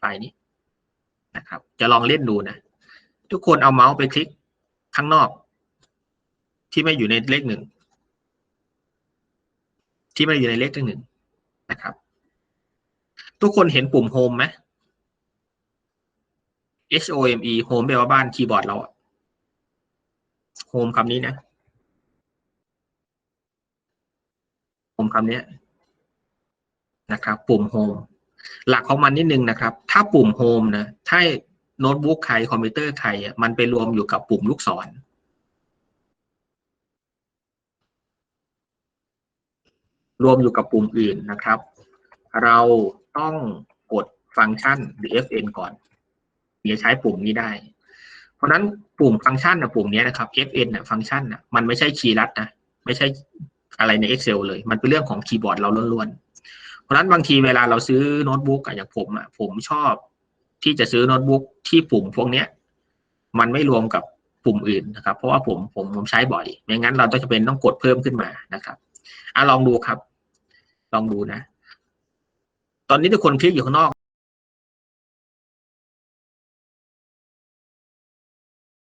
ไฟล์นี้นะครับ จะลองเล่นดูนะ ทุกคนเอาเมาส์ไปคลิกข้างนอก ที่ไม่อยู่ในเลขหนึ่งที่ไม่อยู่ในเลขหนึ่งนะครับ ทุกคนเห็นปุ่มโฮมไหม H O M E Home แปลว่าบ้านคีย์บอร์ดเราอะโฮมคำนี้นะโฮมคำนี้นะครับ ปุ่มโฮม หลักของมันนิดนึงนะครับ ถ้าปุ่มโฮมนะถ้าโน้ตบุ๊กใครคอมพิวเตอร์ใครอะมันไปรวมอยู่กับปุ่มลูกศร รวมอยู่กับปุ่มอื่นนะครับ เราต้องกดฟังก์ชัน หรือ fn ก่อนถึงจะใช้ปุ่มนี้ได้ เพราะนั้นปุ่มฟังก์ชันนะปุ่มนี้นะครับ fn นะฟังก์ชันนะมันไม่ใช่คีย์ลัดนะไม่ใช่อะไรใน Excel เลย มันเป็นเรื่องของคีย์บอร์ดเราล้วนๆ ราะนั้นบางทีเวลาเราซื้อโน้ตบุ๊กอะอย่างผมอะผมชอบ ที่จะซื้อโน้ตบุ๊กที่ปุ่มพวกเนี้ยมันไม่รวมกับปุ่มอื่นนะครับ เพราะว่าผมผมผมใช้บ่อยไม่งั้นเราต้องจะเป็นต้องกดเพิ่มขึ้นมานะครับอะลองดูครับ ลองดูนะ ตอนนี้ทุกคนคลิกอยู่ข้างนอก